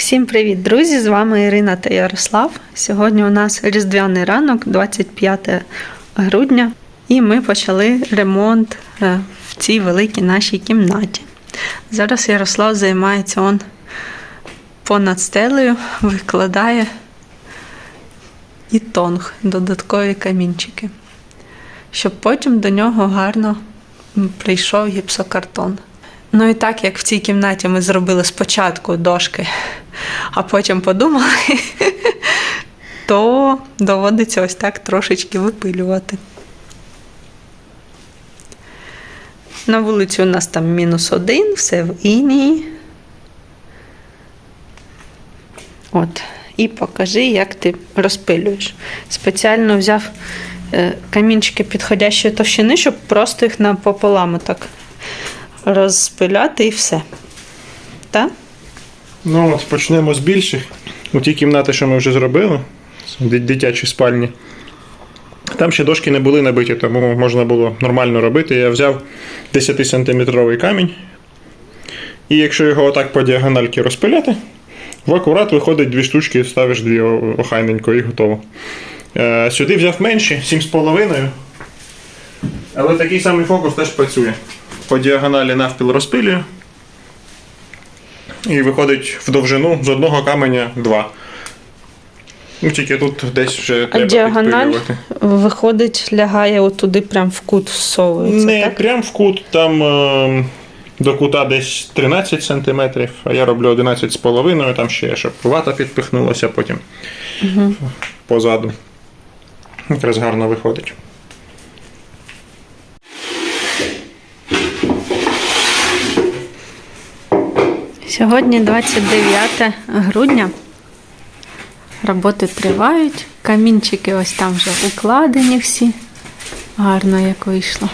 Всім привіт, друзі! З вами Ірина та Ярослав. Сьогодні у нас різдвяний ранок, 25 грудня, і ми почали ремонт е, в цій великій нашій кімнаті. Зараз Ярослав займається он понад стелею, викладає і тонг, додаткові камінчики, щоб потім до нього гарно прийшов гіпсокартон. Ну і так як в цій кімнаті ми зробили спочатку дошки, а потім подумали, то доводиться ось так трошечки випилювати. На вулиці у нас там мінус один, все в інії. От. І покажи, як ти розпилюєш. Спеціально взяв е, камінчики підходящої товщини, щоб просто їх напополам так розпиляти і все. Так? Ну, от почнемо з більших. У ті кімнати, що ми вже зробили, ди- дитячі спальні. Там ще дошки не були набиті, тому можна було нормально робити. Я взяв 10-сантиметровий камінь. І якщо його отак по діагональки розпиляти, в акурат виходить дві штучки, ставиш дві охайненько і готово. Е, сюди взяв менші, 7,5. Але такий самий фокус теж працює. По діагоналі навпіл розпилюю. І виходить в довжину з одного каменя два. Ну, тільки тут десь вже А діагональ підпилювати. виходить, лягає отуди, прям в кут всовується. Не так? прям в кут, там е, до кута десь 13 см, а я роблю 11,5, там ще щоб вата підпихнулася потім позаду. Якраз гарно виходить. Сьогодні 29 грудня. Роботи тривають. Камінчики ось там вже укладені всі. Гарно як вийшло.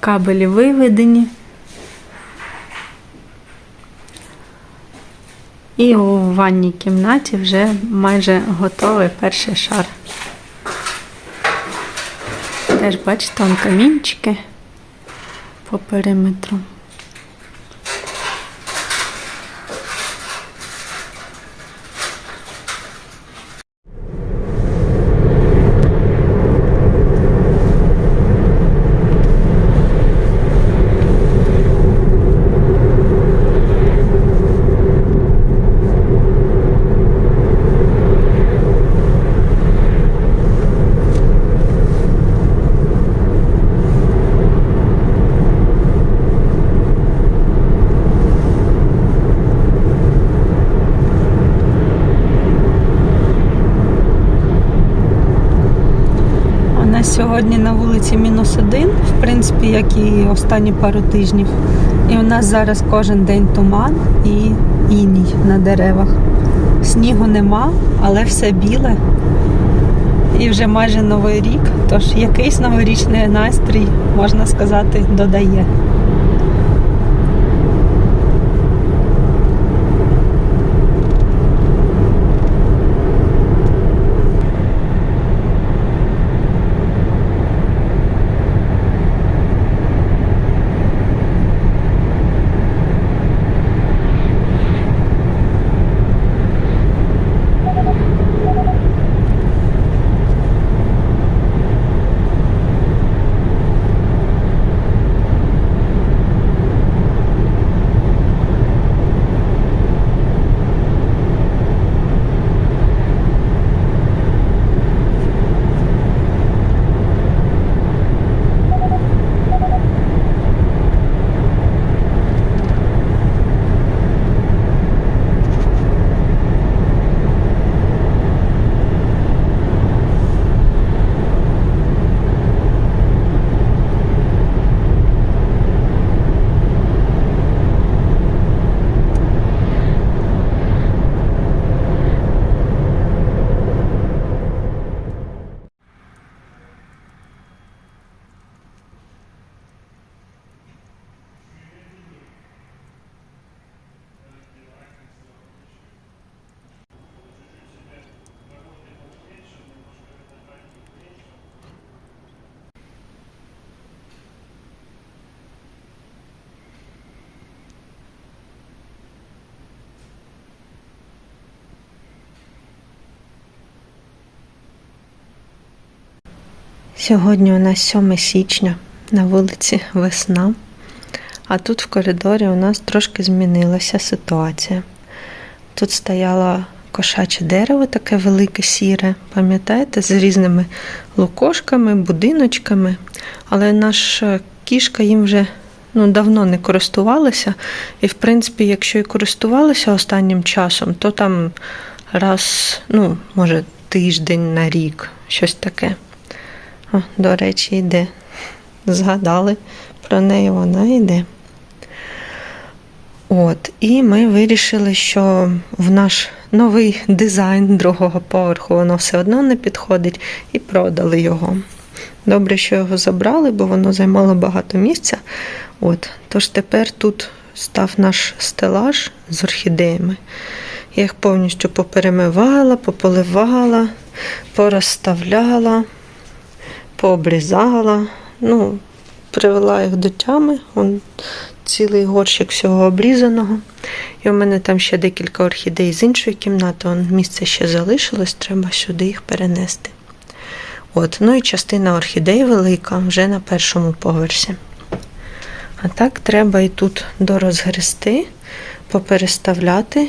Кабелі виведені. І у ванній кімнаті вже майже готовий перший шар. Теж бачите, там камінчики по периметру. У нас сьогодні на вулиці мінус один, в принципі, як і останні пару тижнів. І у нас зараз кожен день туман і іній на деревах. Снігу нема, але все біле. І вже майже новий рік, тож якийсь новорічний настрій, можна сказати, додає. Сьогодні у нас 7 січня, на вулиці весна, а тут в коридорі у нас трошки змінилася ситуація. Тут стояло кошаче дерево, таке велике сіре, пам'ятаєте, з різними лукошками, будиночками. Але наша кішка їм вже ну, давно не користувалася. І, в принципі, якщо і користувалася останнім часом, то там раз, ну, може, тиждень на рік, щось таке. О, до речі, йде. Згадали про неї, вона йде. От, і ми вирішили, що в наш новий дизайн другого поверху воно все одно не підходить, і продали його. Добре, що його забрали, бо воно займало багато місця. От, тож тепер тут став наш стелаж з орхідеями. Я їх повністю поперемивала, пополивала, порозставляла, пообрізала. Ну, привела їх до тями. Вон цілий горщик всього обрізаного. І у мене там ще декілька орхідей з іншої кімнати. Вон місце ще залишилось, треба сюди їх перенести. От, ну і частина орхідей велика вже на першому поверсі. А так треба і тут дорозгрести, попереставляти.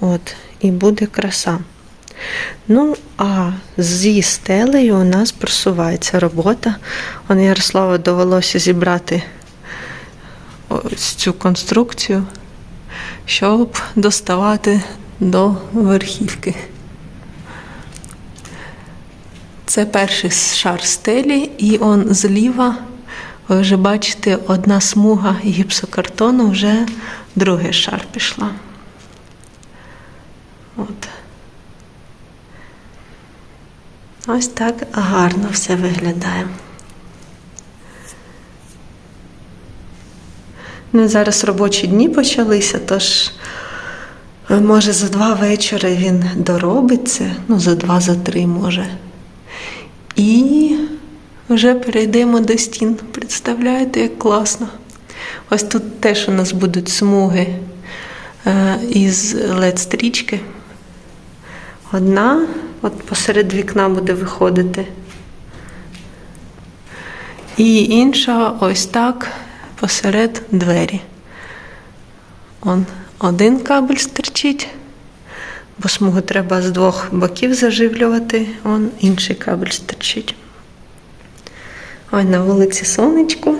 От, і буде краса. Ну, а зі стелею у нас просувається робота. Он Ярославу довелося зібрати ось цю конструкцію, щоб доставати до верхівки. Це перший шар стелі, і он зліва, ви вже бачите, одна смуга гіпсокартону, вже другий шар пішла. От. Ось так гарно все виглядає. Ну, зараз робочі дні почалися, тож е, може за два вечори він доробить це, ну за два, за три може. І вже перейдемо до стін. Представляєте, як класно. Ось тут теж у нас будуть смуги е, із LED-стрічки. Одна от посеред вікна буде виходити. І інша ось так посеред двері. Он один кабель стерчить, бо смугу треба з двох боків заживлювати, он інший кабель стерчить. Ой, на вулиці сонечко.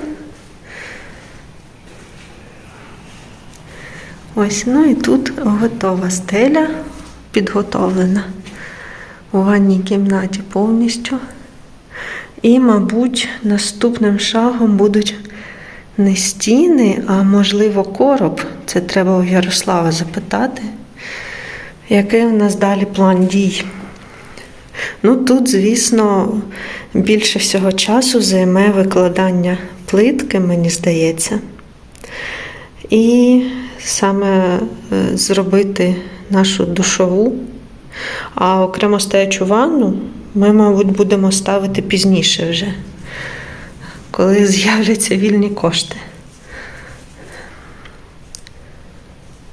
Ось, ну і тут готова стеля підготовлена у ванній кімнаті повністю. І, мабуть, наступним шагом будуть не стіни, а можливо короб. Це треба у Ярослава запитати. Який у нас далі план дій? Ну, тут, звісно, більше всього часу займе викладання плитки, мені здається. І саме е, зробити нашу душову, а окремо стоячу ванну ми, мабуть, будемо ставити пізніше вже, коли з'являться вільні кошти.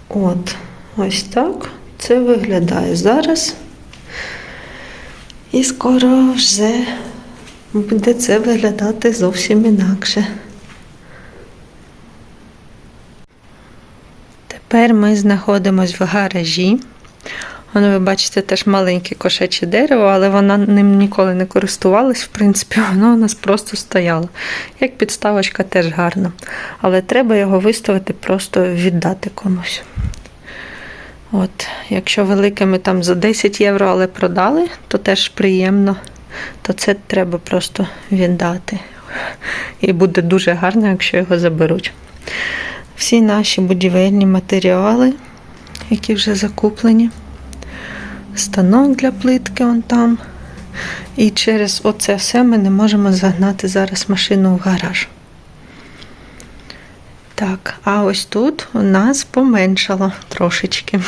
От, ось так це виглядає зараз. І скоро вже буде це виглядати зовсім інакше. Тепер ми знаходимося в гаражі. Воно, ви бачите, теж маленьке кошаче дерево, але вона ним ніколи не користувалась. В принципі, воно у нас просто стояло. Як підставочка теж гарна. Але треба його виставити, просто віддати комусь. От, якщо великими там за 10 євро, але продали, то теж приємно, то це треба просто віддати. І буде дуже гарно, якщо його заберуть. Всі наші будівельні матеріали, які вже закуплені. Станок для плитки он там. І через оце все ми не можемо загнати зараз машину в гараж. Так, а ось тут у нас поменшало трошечки.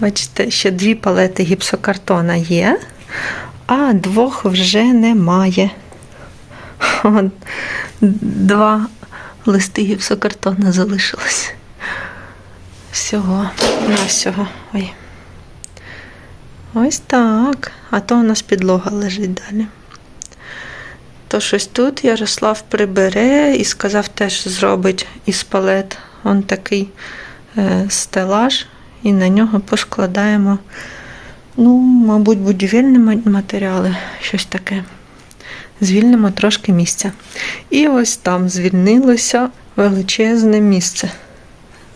Бачите, ще дві палети гіпсокартона є, а двох вже немає. От, два листи гіпсокартона залишилось. Всього, на всього. Ой. Ось так. А то у нас підлога лежить далі. то щось тут Ярослав прибере і сказав, теж зробить із палет он такий е, стелаж, і на нього поскладаємо, ну, мабуть, будівельні матеріали, щось таке. Звільнимо трошки місця. І ось там звільнилося величезне місце.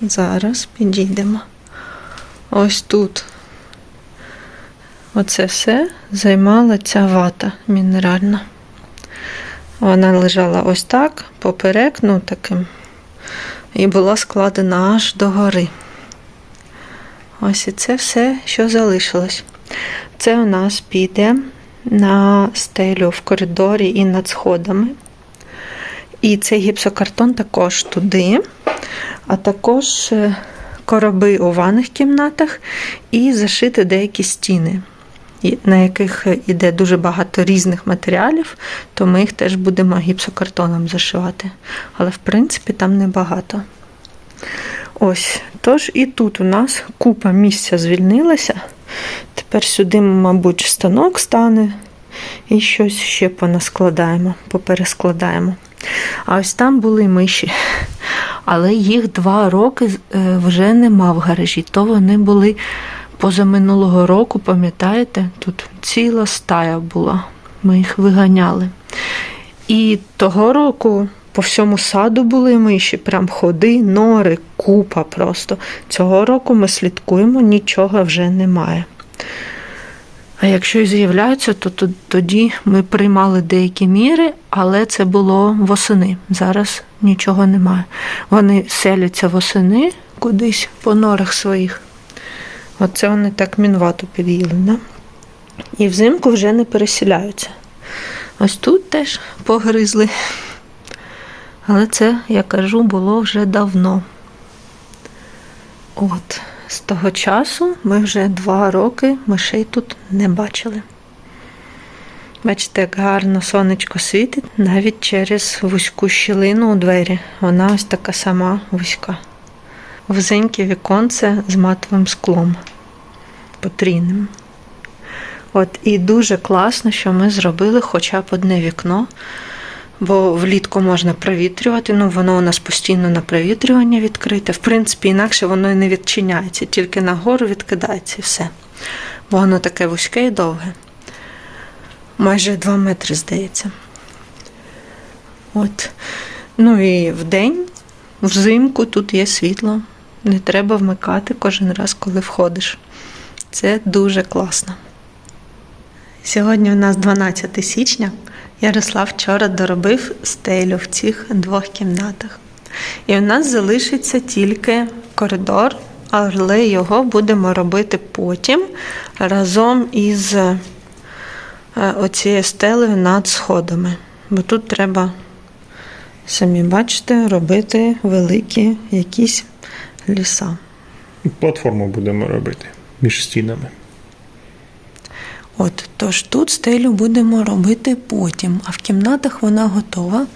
Зараз підійдемо. Ось тут. Оце все займала ця вата мінеральна. Вона лежала ось так, поперек, ну таким, і була складена аж до гори. Ось і це все, що залишилось. Це у нас піде на стелю в коридорі і над сходами. І цей гіпсокартон також туди, а також е, короби у ванних кімнатах і зашити деякі стіни, на яких іде дуже багато різних матеріалів, то ми їх теж будемо гіпсокартоном зашивати. Але в принципі там небагато. Ось, тож і тут у нас купа місця звільнилася. Тепер сюди, мабуть, станок стане і щось ще понаскладаємо, поперескладаємо. А ось там були миші. Але їх два роки е, вже нема в гаражі. То вони були позаминулого року, пам'ятаєте, тут ціла стая була. Ми їх виганяли. І того року по всьому саду були миші, прям ходи, нори, купа просто. Цього року ми слідкуємо, нічого вже немає. А якщо і з'являються, то, то тоді ми приймали деякі міри, але це було восени. Зараз нічого немає. Вони селяться восени кудись по норах своїх. Оце вони так мінвату під'їли, да? І взимку вже не переселяються. Ось тут теж погризли. Але це, я кажу, було вже давно. От, з того часу ми вже два роки мишей тут не бачили. Бачите, як гарно сонечко світить навіть через вузьку щілину у двері. Вона ось така сама вузька. Вузеньке віконце з матовим склом потрійним. От, і дуже класно, що ми зробили хоча б одне вікно, бо влітку можна провітрювати. Ну, воно у нас постійно на провітрювання відкрите. В принципі, інакше воно і не відчиняється, тільки нагору відкидається і все. Бо воно таке вузьке і довге. Майже 2 метри, здається. От. Ну і вдень, взимку тут є світло. Не треба вмикати кожен раз, коли входиш. Це дуже класно. Сьогодні у нас 12 січня. Ярослав вчора доробив стелю в цих двох кімнатах. І у нас залишиться тільки коридор, але його будемо робити потім разом із е, оцією стелею над сходами. Бо тут треба, самі бачите, робити великі якісь ліса. Платформу будемо робити між стінами. От, тож тут стелю будемо робити потім, а в кімнатах вона готова.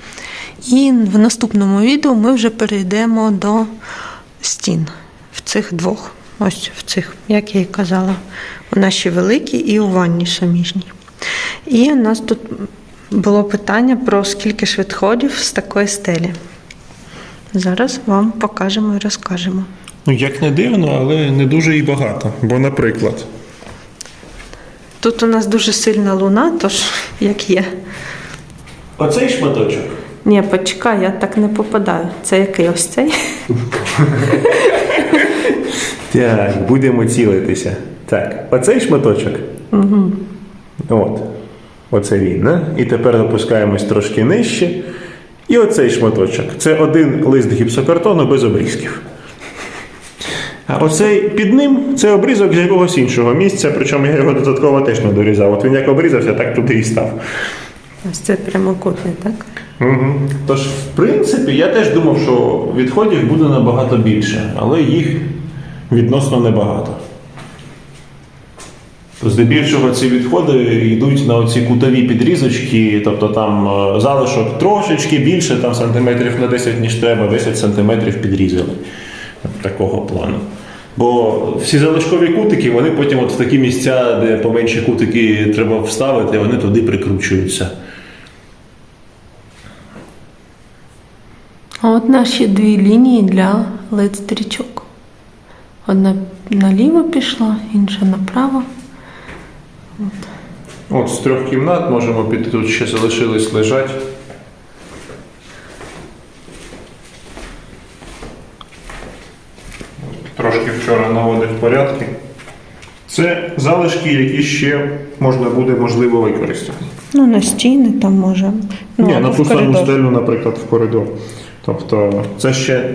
І в наступному відео ми вже перейдемо до стін в цих двох. Ось в цих, як я і казала, у нашій великій і у ванні суміжній. І у нас тут було питання про скільки ж відходів з такої стелі. Зараз вам покажемо і розкажемо. Ну, як не дивно, але не дуже і багато. Бо, наприклад, Тут у нас дуже сильна луна, тож як є. оцей шматочок. Ні, почекай, я так не попадаю. Це який ось цей? Так, будемо цілитися. Так, оцей шматочок. Угу. От. Оце він. Не? І тепер опускаємось трошки нижче. І оцей шматочок. Це один лист гіпсокартону без обрізків. А оцей під ним це обрізок з якогось іншого місця, причому я його додатково теж не дорізав. От він як обрізався, так туди і став. Ось це прямокутний, так? Угу. Тож, в принципі, я теж думав, що відходів буде набагато більше, але їх відносно небагато. Здебільшого ці відходи йдуть на оці кутові підрізочки, тобто там е, залишок трошечки більше, там сантиметрів на 10, ніж треба, 10 сантиметрів підрізали. Такого плану. Бо всі залишкові кутики, вони потім от в такі місця, де поменші кутики треба вставити, вони туди прикручуються. А от наші дві лінії для LED-стрічок. Одна наліво пішла, інша направо. От з трьох кімнат можемо піти, тут ще залишились лежать. Трошки вчора наводив порядки. Це залишки, які ще можна буде можливо використати. Ну, на стіни там може. Ну, Ні, на ту саму стелю, наприклад, в коридор. Тобто це ще,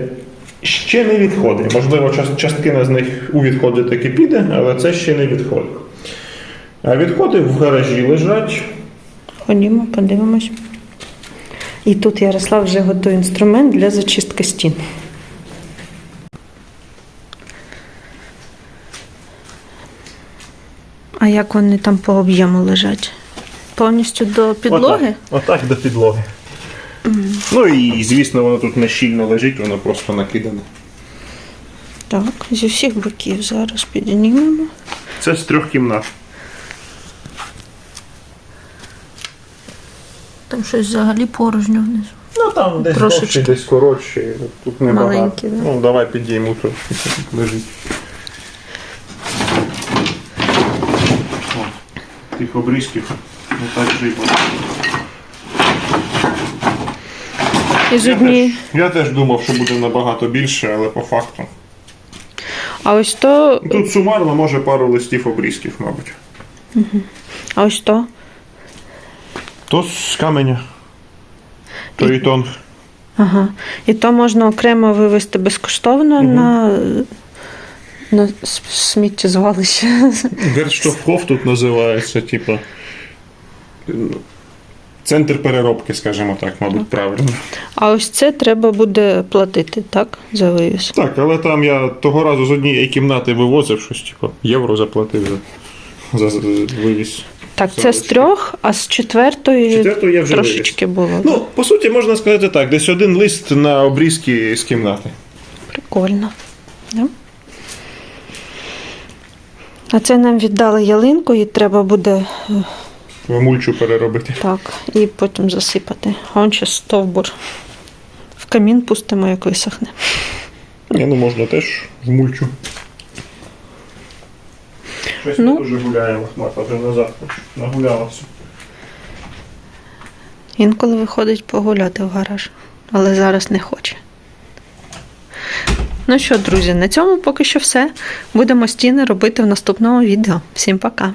ще не відходи. Можливо, частина з них у відходи таки піде, але це ще не відходи. А відходи в гаражі лежать. Ходімо, подивимось. І тут Ярослав вже готує інструмент для зачистки стін. А як вони там по об'єму лежать? Повністю до підлоги? Отак, отак до підлоги. Ну і звісно, воно тут не щільно лежить, воно просто накидане. Так, зі всіх боків зараз піднімемо. Це з трьох кімнат. Там щось взагалі порожньо внизу. Ну там десь Трошечки. довший, десь коротший, тут небагато. Маленький, да? Ну давай підійму тут, тут лежить. О, Тих обрізків. Ну так же й. І з Я теж, я теж думав, що буде набагато більше, але по факту. А ось то. Тут сумарно може пару листів обрізків, мабуть. А ось то. То з каменя. То і тонг. Ага. І то можна окремо вивезти безкоштовно на, на сміттєзвалище. Герштовхов тут називається, типа. Центр переробки, скажімо так, мабуть, правильно. А ось це треба буде платити, так? За вивіз. Так, але там я того разу з однієї кімнати вивозив щось, типу, євро заплатив за, за, за вивіз. Так, це з трьох, а з четвертої Четверту я вже трошечки було. Ну, по суті, можна сказати так, десь один лист на обрізки з кімнати. Прикольно. Да? А це нам віддали ялинку, і треба буде е, В мульчу переробити. так, і потім засипати. А он ще стовбур. В камін пустимо, як висохне. Ні, ну можна теж в мульчу. Щось Ну. ми дуже гуляємо, Марта, вже назад нагулялася. Інколи виходить погуляти в гараж, але зараз не хоче. Ну що, друзі, на цьому поки що все. Будемо стіни робити в наступному відео. Всім пока!